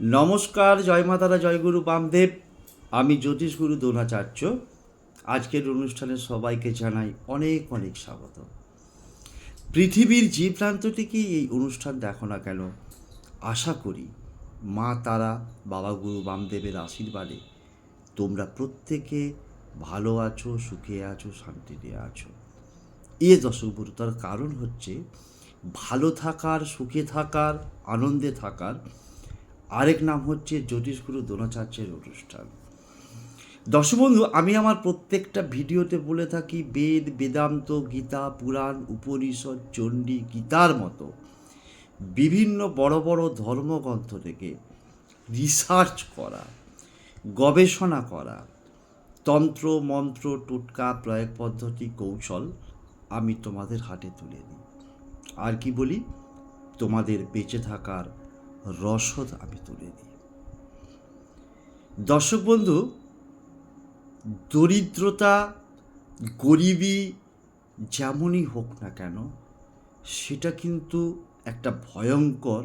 নমস্কার, জয় মাতারা জয়গুরু বামদেব। আমি জ্যোতিষগুরু দ্রোণাচার্য। আজকের অনুষ্ঠানে সবাইকে জানাই অনেক অনেক স্বাগত। পৃথিবীর যে এই অনুষ্ঠান দেখো না কেন, আশা করি মা তারা, বাবা গুরু বামদেবের আশীর্বাদে তোমরা প্রত্যেকে ভালো আছো, সুখে আছো, শান্তিতে আছো। এ দশগুরু তার কারণ হচ্ছে ভালো থাকার, সুখে থাকার, আনন্দে থাকার আরেক নাম হচ্ছে জ্যোতিষগুরু দ্রোণাচার্যের অনুষ্ঠান। দর্শবন্ধু আমি আমার প্রত্যেকটা ভিডিওতে বলে থাকি, বেদ, বেদান্ত, গীতা, পুরাণ, উপনিষদ, চণ্ডী, গীতার মতো বিভিন্ন বড় বড় ধর্মগ্রন্থ থেকে রিসার্চ করা, গবেষণা করা, তন্ত্র, মন্ত্র, টোটকা, প্রয়োগ পদ্ধতি, কৌশল আমি তোমাদের হাতে তুলে দিই। আর কি বলি? তোমাদের বেঁচে থাকার রসদ আমি তুলে দিই দর্শক বন্ধু, দরিদ্রতা, গরিবী যেমনই হোক না কেন, সেটা কিন্তু একটা ভয়ঙ্কর,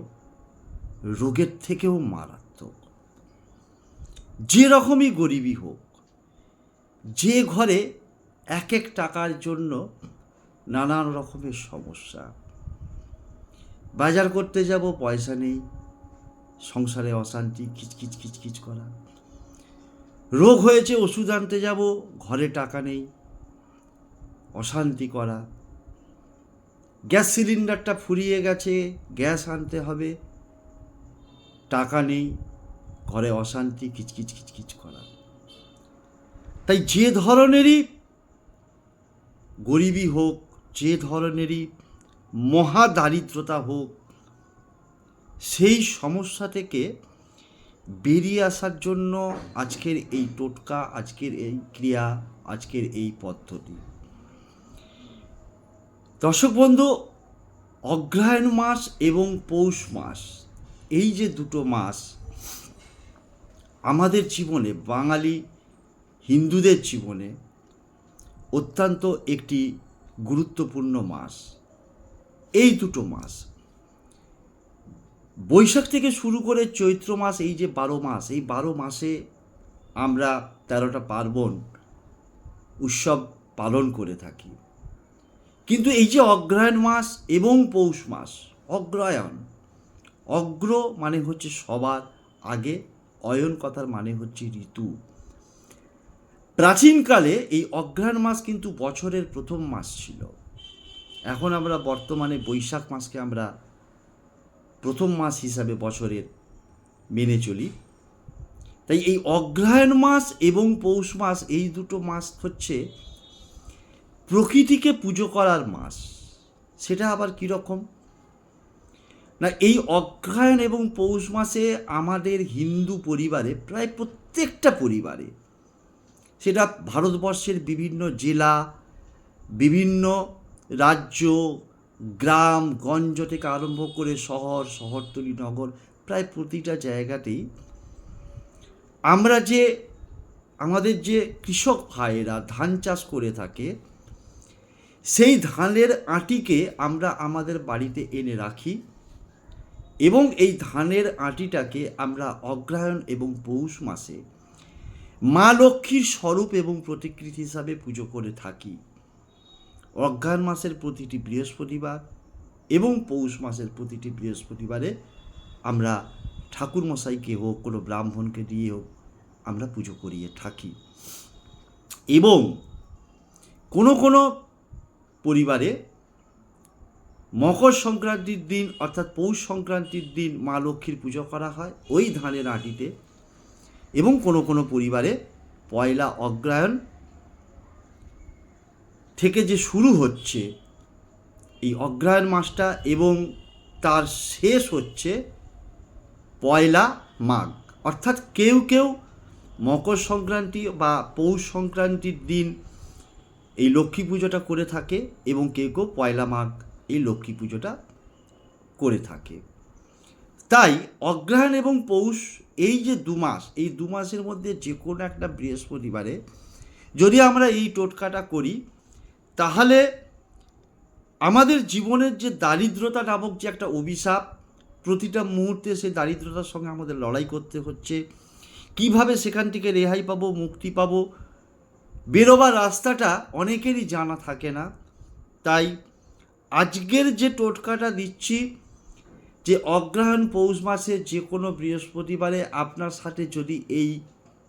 রোগের থেকেও মারাত্মক। যে রকমই গরিবী হোক, যে ঘরে এক এক টাকার জন্য নানান রকমের সমস্যা। বাজার করতে যাব, পয়সা নেই। সংসারে অশান্তি কিচকিচ কিচকিচ করা। রোগ হয়েছে, ওষুধ আনতে যাব, ঘরে টাকা নেই, অশান্তি করা। গ্যাস সিলিন্ডারটা ফুরিয়ে গেছে, গ্যাস আনতে হবে, টাকা নেই, ঘরে অশান্তি কিচকিচ কিচকিচ করা। তাই যে ধরনেরই গরিবী হোক, যে ধরনেরই মহা দারিদ্রতা হোক সেই সমস্যা থেকে বেরিয়ে আসার জন্য আজকের এই টোটকা, আজকের এই ক্রিয়া, আজকের এই পদ্ধতি। দর্শক বন্ধু, অগ্রহায়ণ মাস এবং পৌষ মাস, এই যে দুটো মাস, আমাদের জীবনে, বাঙালি হিন্দুদের জীবনে অত্যন্ত একটি গুরুত্বপূর্ণ মাস। এই দুটো মাস বৈশাখ থেকে শুরু করে চৈত্র মাস, এই যে বারো মাস, এই বারো মাসে আমরা তেরোটা পার্বণ উৎসব পালন করে থাকি। কিন্তু এই যে অগ্রহায়ণ মাস এবং পৌষ মাস, অগ্রহায়ণ, অগ্র মানে হচ্ছে সবার আগে, অয়ন কথার মানে হচ্ছে ঋতু। প্রাচীনকালে এই অগ্রহায়ণ মাস কিন্তু বছরের প্রথম মাস ছিল। এখন আমরা বর্তমানে বৈশাখ মাসকে আমরা প্রথম মাস হিসাবে বছরের মেনে চলি। তাই এই অগ্রহায়ণ মাস এবং পৌষ মাস এই দুটো মাস হচ্ছে প্রকৃতিকে পুজো করার মাস। সেটা আবার কীরকম না, এই অগ্রহায়ণ এবং পৌষ মাসে আমাদের হিন্দু পরিবারে, প্রায় প্রত্যেকটা পরিবারে, সেটা ভারতবর্ষের বিভিন্ন জেলা, বিভিন্ন রাজ্য গ্রাম, গঞ্জ থেকে আরম্ভ করে শহর, শহরতলি, নগর, প্রায় প্রতিটা জায়গাতেই আমরা যে, আমাদের যে কৃষক ভাইয়েরা ধান চাষ করে থাকে, সেই ধানের আটিকে আমরা আমাদের বাড়িতে এনে রাখি এবং এই ধানের আটিটাকে আমরা অগ্রহায়ণ এবং পৌষ মাসে মা লক্ষ্মীর স্বরূপ এবং প্রতিকৃতি হিসাবে পুজো করে থাকি। অজ্ঞান মাসের প্রতিটি বৃহস্পতিবার এবং পৌষ মাসের প্রতিটি বৃহস্পতিবারে আমরা ঠাকুর মশাইকে হোক, কোনো ব্রাহ্মণকে দিয়ে হোক, আমরা পুজো করিয়ে থাকি। এবং কোনো কোনো পরিবারে মকর সংক্রান্তির দিন অর্থাৎ পৌষ সংক্রান্তির দিন মা লক্ষ্মীর পুজো করা হয় ওই ধানের আটিতে এবং কোনো কোনো পরিবারে পয়লা অগ্রায়ণ থেকে যে শুরু হচ্ছে, এই অগ্রহায়ণ মাসটা এবং তার শেষ হচ্ছে পয়লা মাঘ। অর্থাৎ কেউ কেউ মকর সংক্রান্তি বা পৌষ সংক্রান্তির দিন এই লক্ষ্মী পুজোটা করে থাকে এবং কেউ কেউ পয়লা মাঘ এই লক্ষ্মী পুজোটা করে থাকে। তাই অগ্রহায়ণ এবং পৌষ এই যে দু মাস, এই দু মাসের মধ্যে যে কোনো একটা বৃহস্পতিবারে যদি আমরা এই টোটকাটা করি তাহলে আমাদের জীবনের যে দারিদ্রতা নামক যে একটা অভিশাপ, প্রতিটা মুহূর্তে সেই দারিদ্রতার সঙ্গে আমাদের লড়াই করতে হচ্ছে। কীভাবে সেখান থেকে রেহাই পাবো, মুক্তি পাবো, বেরোবার রাস্তাটা অনেকেরই জানা থাকে না। তাই আজকের যে টোটকাটা দিচ্ছি, যে অগ্রহায়ণ পৌষ মাসে যে কোনো বৃহস্পতিবারে আপনার সাথে যদি এই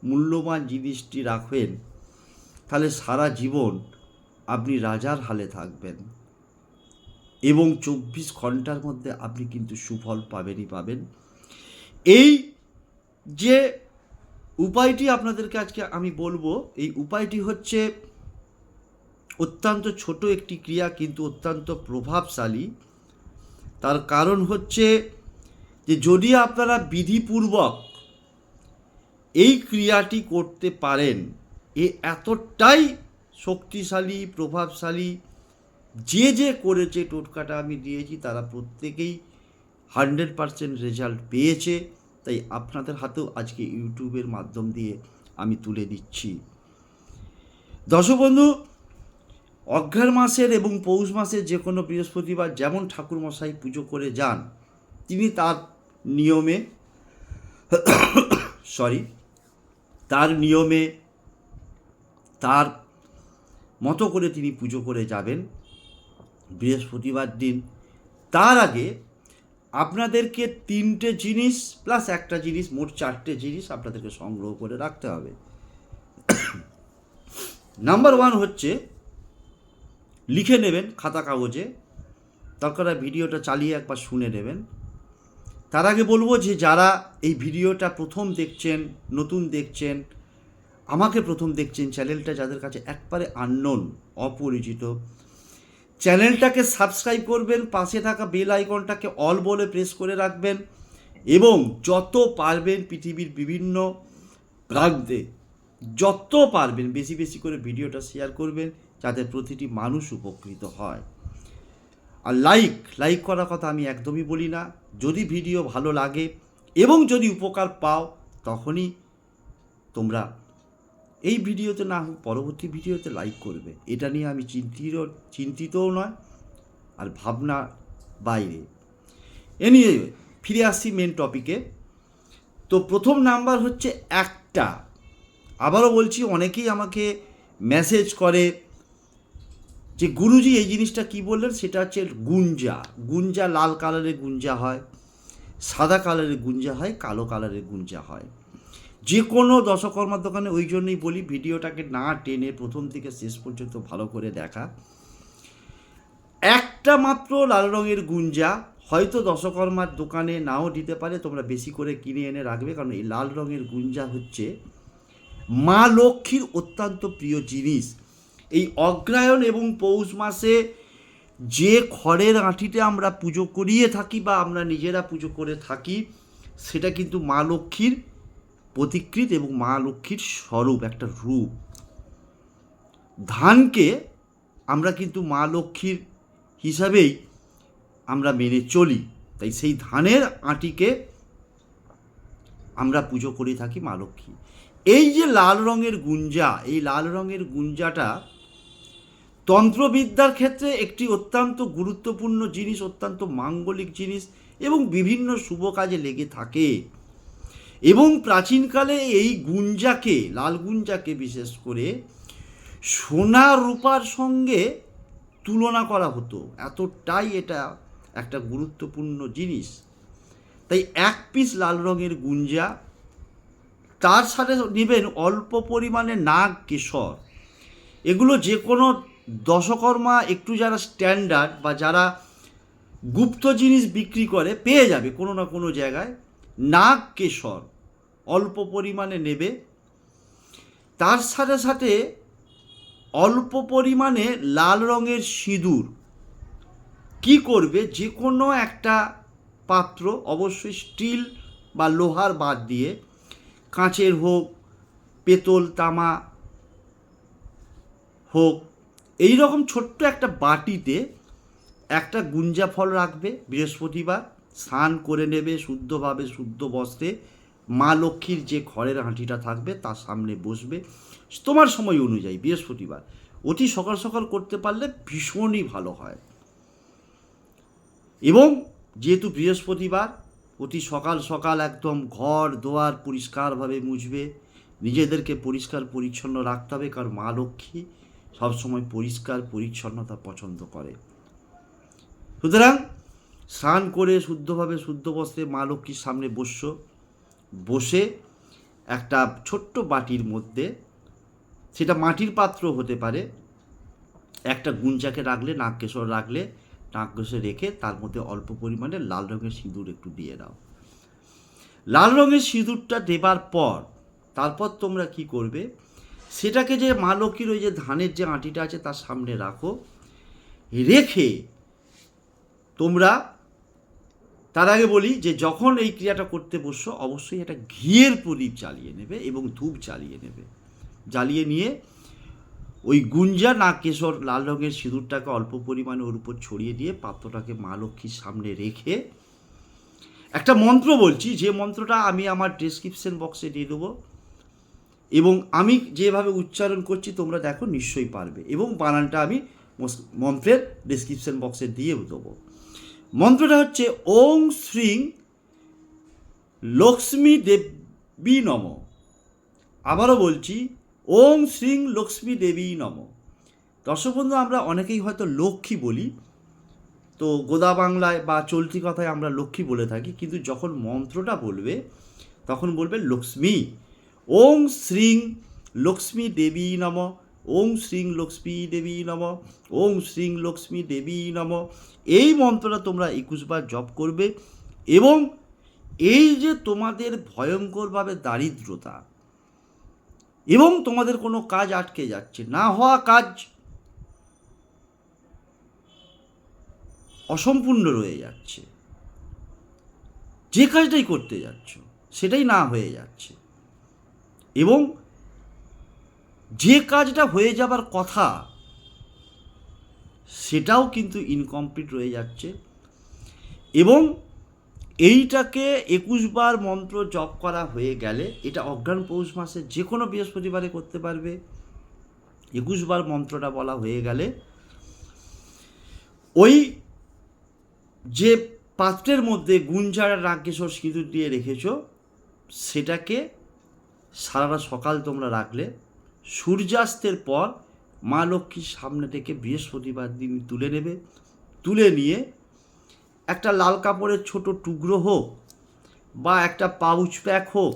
মূল্যবান জিনিসটি রাখেন, তাহলে সারা জীবন আপনি রাজার হালে থাকবেন। এবং চব্বিশ ঘণ্টার মধ্যে আপনি কিন্তু সুফল পাবেনই পাবেন। এই যে উপায়টি আপনাদেরকে আজকে আমি বলব, এই উপায়টি হচ্ছে অত্যন্ত ছোট একটি ক্রিয়া কিন্তু অত্যন্ত প্রভাবশালী। তার কারণ হচ্ছে যে যদি আপনারা বিধিপূর্বক এই ক্রিয়াটি করতে পারেন, এ এতটাই শক্তিশালী, প্রভাবশালী, যে যে করেছে টোটকাটা আমি দিয়েছি, তারা প্রত্যেকেই হান্ড্রেড পারসেন্ট রেজাল্ট পেয়েছে। তাই আপনাদের হাতেও আজকে ইউটিউবের মাধ্যম দিয়ে আমি তুলে দিচ্ছি। দর্শক বন্ধু অঘ্রাণ মাসের এবং পৌষ মাসের যে কোনো বৃহস্পতিবার যেমন ঠাকুরমশাই পুজো করে যান, তিনি তার নিয়মে, সরি, তার নিয়মে, তার মতো করে তিনি পুজো করে যাবেন বৃহস্পতিবার দিন। তার আগে আপনাদেরকে তিনটে জিনিস প্লাস একটা জিনিস, মোট চারটে জিনিস আপনাদেরকে সংগ্রহ করে রাখতে হবে। নাম্বার ওয়ান হচ্ছে, লিখে নেবেন খাতা কাগজে। হয় ভিডিওটা চালিয়ে একবার শুনে নেবেন। তার আগে বলব যে যারা এই ভিডিওটা প্রথম দেখছেন, নতুন দেখছেন আমাকে প্রথম দেখছেন চ্যানেলটা যাদের কাছে একবারে আননোন অপরিচিত। চ্যানেলটাকে সাবস্ক্রাইব করবেন, পাশে থাকা বেল আইকনটাকে অল বলে প্রেস করে রাখবেন এবং যত পারবেন পৃথিবীর বিভিন্ন প্রান্তে যত পারবেন বেশি বেশি করে ভিডিওটা শেয়ার করবেন যাতে প্রতিটি মানুষ উপকৃত হয়। আর লাইক লাইক করার কথা আমি একদমই বলি না। যদি ভিডিও ভালো লাগে এবং যদি উপকার পাও, তখনই তোমরা এই ভিডিওতে না হোক, পরবর্তী ভিডিওতে লাইক করবে। এটা নিয়ে আমি চিন্তিত, চিন্তিতও নয়, আর ভাবনা বাইরে। এ নিয়ে ফিরে আসছি মেন টপিকে তো প্রথম নাম্বার হচ্ছে একটা। আবারও বলছি, অনেকেই আমাকে মেসেজ করে যে, গুরুজি, এই জিনিসটা কি বললেন? সেটা হচ্ছে গুঞ্জা। গুঞ্জা লাল কালারের গুঞ্জা হয়, সাদা কালারের গুঞ্জা হয়, কালো কালারের গুঞ্জা হয়। যে কোনো দশকর্মার দোকানে ওই জন্যই বলি, ভিডিওটাকে না টেনে প্রথম থেকে শেষ পর্যন্ত ভালো করে দেখা। একটা মাত্র লাল রঙের গুঞ্জা, হয়তো দশকর্মার দোকানে নাও দিতে পারে, তোমরা বেশি করে কিনে এনে রাখবে, কারণ এই লাল রঙের গুঞ্জা হচ্ছে মা লক্ষ্মীর অত্যন্ত প্রিয় জিনিস। এই অগ্রায়ণ এবং পৌষ মাসে যে খড়ের আঁটিতে আমরা পুজো করিয়ে থাকি বা আমরা নিজেরা পুজো করে থাকি, সেটা কিন্তু মা লক্ষ্মীর প্রতিকৃত এবং মা লক্ষ্মীর স্বরূপ, একটা রূপ। ধানকে আমরা কিন্তু মা লক্ষ্মীর হিসাবেই আমরা মেনে চলি। তাই সেই ধানের আঁটিকে আমরা পুজো করে থাকি মা লক্ষ্মী এই যে লাল রঙের গুঞ্জা, এই লাল রঙের গুঞ্জাটা তন্ত্রবিদ্যার ক্ষেত্রে একটি অত্যন্ত গুরুত্বপূর্ণ জিনিস, অত্যন্ত মাঙ্গলিক জিনিস এবং বিভিন্ন শুভ কাজে লেগে থাকে। এবং প্রাচীনকালে এই গুঞ্জাকে, লাল গুঞ্জাকে বিশেষ করে সোনা রূপার সঙ্গে তুলনা করা হতো। এতটাই এটা একটা গুরুত্বপূর্ণ জিনিস। তাই এক পিস লাল রঙের গুঞ্জা, তার সাথে নেবেন অল্প পরিমাণে নাগ কেশর। এগুলো যে কোনো দশকর্মা, একটু যারা স্ট্যান্ডার্ড বা যারা গুপ্ত জিনিস বিক্রি করে, পেয়ে যাবে কোনো না কোনো জায়গায়। নাগ কেশর অল্প পরিমাণে নেবে। তার সাথে সাথে অল্প পরিমাণে লাল রঙের সিঁদুর। কি করবে? যে কোনো একটা পাত্র, অবশ্যই স্টিল বা লোহার বাদ দিয়ে, কাঁচের হোক, পেতল, তামা হোক এই রকম ছোট্ট একটা বাটিতে একটা গুঞ্জা ফল রাখবে বৃহস্পতিবার। স্নান করে নেবে, শুদ্ধভাবে শুদ্ধ বস্ত্রে। মা লক্ষ্মীর যে ঘরের হাঁটিটা থাকবে, তার সামনে বসবে। তোমার সময় অনুযায়ী, বৃহস্পতিবার। অতি সকাল সকাল করতে পারলে ভীষণই ভালো হয়। এবং যেহেতু বৃহস্পতিবার, অতি সকাল সকাল একদম ঘর দোয়ার পরিষ্কারভাবে মুছবে। নিজেদেরকে পরিষ্কার পরিচ্ছন্ন রাখতে হবে, কারণ মা লক্ষ্মী সবসময় পরিষ্কার পরিচ্ছন্নতা পছন্দ করে। সুতরাং স্নান করে শুদ্ধভাবে শুদ্ধ বস্ত্রে মা লক্ষ্মীর সামনে বসছো। বসে একটা ছোট্ট বাটির মধ্যে, সেটা মাটির পাত্র হতে পারে, একটা গুঞ্জাকে রাখলে, নাগকেশর রাখলে, নাগকেশর রেখে তার মধ্যে অল্প পরিমাণে লাল রঙের সিঁদুর একটু দিয়ে দাও। লাল রঙের সিঁদুরটা দেবার পর, তারপর তোমরা কি করবে? সেটাকে যে মা লক্ষ্মীর ওই যে ধানের যে আঁটিটা আছে তার সামনে রাখো, রেখে তোমরা তার আগে বলি যে যখন এই ক্রিয়াটা করতে বসছো, অবশ্যই একটা ঘিয়ের প্রদীপ জ্বালিয়ে নেবে এবং ধূপ জ্বালিয়ে নেবে। জ্বালিয়ে নিয়ে ওই গুঞ্জা না কেশর লাল রঙের সিঁদুরটাকে অল্প পরিমাণে ওর উপর ছড়িয়ে দিয়ে পাত্রটাকে মা লক্ষ্মীর সামনে রেখে একটা মন্ত্র বলছি, যে মন্ত্রটা আমি আমার ডেসক্রিপশন বক্সে দিয়ে দেবো। এবং আমি যেভাবে উচ্চারণ করছি, তোমরা দেখো নিশ্চয়ই পারবে। এবং বানানটা আমি মন্ত্রের ডেসক্রিপশন বক্সে দিয়ে দেবো। মন্ত্রটা হচ্ছে ওং শ্রীং লক্ষ্মী দেবী নম। আবারও বলছি, ওং শ্রীং লক্ষ্মী দেবী নম। দর্শক বন্ধু, আমরা অনেকেই হয়তো লক্ষ্মী বলি। তো গোদা বাংলায় বা চলতি কথায় আমরা লক্ষ্মী বলে থাকি, কিন্তু যখন মন্ত্রটা বলবে, তখন বলবে লক্ষ্মী। ওং শ্রীং লক্ষ্মী দেবী নম। ওং শ্রীং লক্ষ্মী দেবী নম। ওং শ্রীং লক্ষ্মী দেবী নম। এই মন্ত্রটা তোমরা একুশবার জপ করবে এবং এই যে তোমাদের ভয়ঙ্করভাবে দারিদ্রতা এবং তোমাদের কোনো কাজ আটকে যাচ্ছে, না হওয়া কাজ অসম্পূর্ণ রয়ে যাচ্ছে। যে কাজটাই করতে যাচ্ছ, সেটাই না হয়ে যাচ্ছে। এবং যে কাজটা হয়ে যাবার কথা, সেটাও কিন্তু ইনকমপ্লিট রয়ে যাচ্ছে। এবং এইটাকে একুশবার মন্ত্র জপ করা হয়ে গেলে এটা অজ্ঞান পৌষ মাসে যে কোনো বৃহস্পতিবারে করতে পারবে। একুশবার মন্ত্রটা বলা হয়ে গেলে ওই যে পাত্রের মধ্যে গুঞ্জার রাগেশ্বর সিঁদুর দিয়ে রেখেছ, সেটাকে সারাটা সকাল তোমরা রাখলে সূর্যাস্তের পর মা লক্ষ্মীর সামনে থেকে বৃহস্পতিবার দিন তুলে নেবে। তুলে নিয়ে একটা লাল কাপড়ের ছোট টুকরো হোক বা একটা পাউচ প্যাক হোক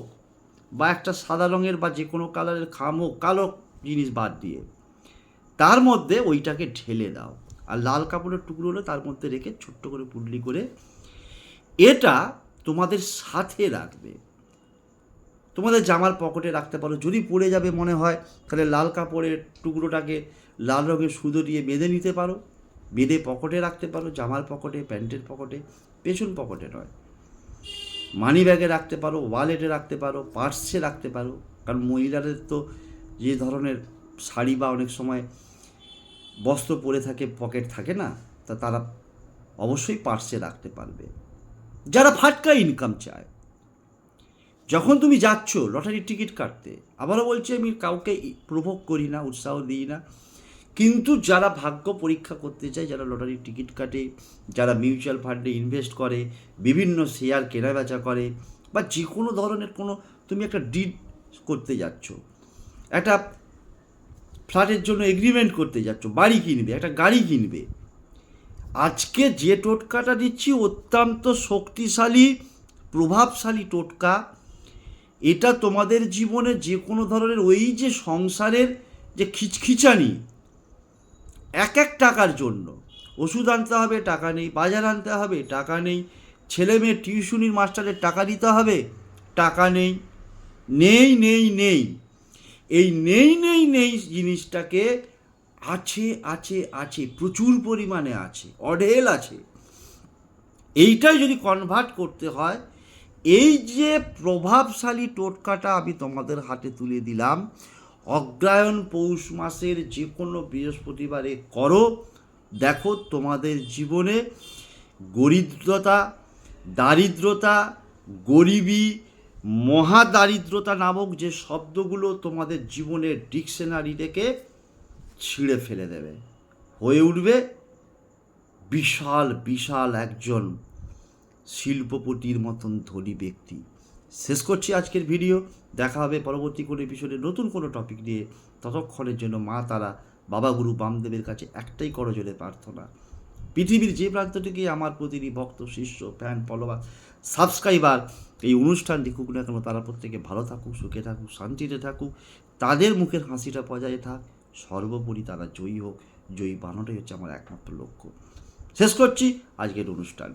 বা একটা সাদা রঙের বা যে কোনো কালারের খাম হোক, কালো জিনিস বাদ দিয়ে তার মধ্যে ওইটাকে ঢেলে দাও। আর লাল কাপড়ের টুকরো হলে তার মধ্যে রেখে ছোট্ট করে পুডলি করে এটা তোমাদের সাথে রাখবে। তোমাদের জামার পকেটে রাখতে পারো। যদি পড়ে যাবে মনে হয়, তাহলে লাল কাপড়ের টুকরোটাকে লাল রঙের সুতো দিয়ে বেঁধে নিতে পারো। বেঁধে পকেটে রাখতে পারো, জামার পকেটে, প্যান্টের পকেটে, পেছন পকেটে নয়। মানি ব্যাগে রাখতে পারো ওয়ালেটে রাখতে পারো পার্সে রাখতে পারো। কারণ মহিলাদের তো যে ধরনের শাড়ি বা অনেক সময় বস্ত্র পরে থাকে পকেট থাকে না, তা তারা অবশ্যই পার্সে রাখতে পারবে। যারা ফাটকা ইনকাম চায় যখন তুমি যাচ্ছ লটারির টিকিট কাটতে, আবারও বলছি আমি কাউকে প্রভোগ করি না, উৎসাহ দিই না। কিন্তু যারা ভাগ্য পরীক্ষা করতে চায় যারা লটারির টিকিট কাটে, যারা মিউচুয়াল ফান্ডে ইনভেস্ট করে, বিভিন্ন শেয়ার কেনাবেচা করে, বা যে কোনো ধরনের কোনো, তুমি একটা ডিড করতে যাচ্ছ, একটা ফ্ল্যাটের জন্য এগ্রিমেন্ট করতে যাচ্ছ, বাড়ি কিনবে, একটা গাড়ি কিনবে, আজকে যে টোটকাটা দিচ্ছি অত্যন্ত শক্তিশালী, প্রভাবশালী টোটকা এটা তোমাদের জীবনে যে কোনো ধরনের ওই যে সংসারের যে খিচখিচানি, এক এক টাকার জন্য। ওষুধ আনতে হবে, টাকা নেই। বাজার আনতে হবে, টাকা নেই। ছেলে মেয়ে টিউশনির মাস্টারের টাকা দিতে হবে, টাকা নেই। নেই নেই নেই। এই নেই নেই নেই জিনিসটাকে আছে আছে আছে, প্রচুর পরিমাণে আছে, অঢেল আছে। এইটাই যদি কনভার্ট করতে হয় এই যে প্রভাবশালী টোটকাটা আমি তোমাদের হাতে তুলে দিলাম, অগ্রায়ণ পৌষ মাসের যে কোনো বৃহস্পতিবারে করো। দেখো তোমাদের জীবনে গরিদ্রতা, দারিদ্রতা, গরিবী, মহাদারিদ্রতা নামক যে শব্দগুলো তোমাদের জীবনের ডিকশনারি থেকে ছিঁড়ে ফেলে দেবে। হয়ে উঠবে বিশাল বিশাল একজন শিল্পপতির মতন ধনী ব্যক্তি। শেষ করছি আজকের ভিডিও। দেখা হবে পরবর্তী কোনো এপিসোডে নতুন কোনো টপিক নিয়ে। ততক্ষণের জন্য মা, তারা, বাবা, গুরু, বামদেবের কাছে একটাই করজোরে প্রার্থনা। পৃথিবীর যে প্রান্ত থেকে আমার প্রতিটি ভক্ত, শিষ্য ফ্যান ফলোয়ার সাবস্ক্রাইবার এই অনুষ্ঠান দেখুক না কেন, তারা প্রত্যেকে ভালো থাকুক, সুখে থাকুক, শান্তিতে থাকুক, তাদের মুখের হাসিটা বজায় থাক। সর্বোপরি তারা জয়ী হোক। জয়ী বানানোটাই হচ্ছে আমার একমাত্র লক্ষ্য। শেষ করছি আজকের অনুষ্ঠান।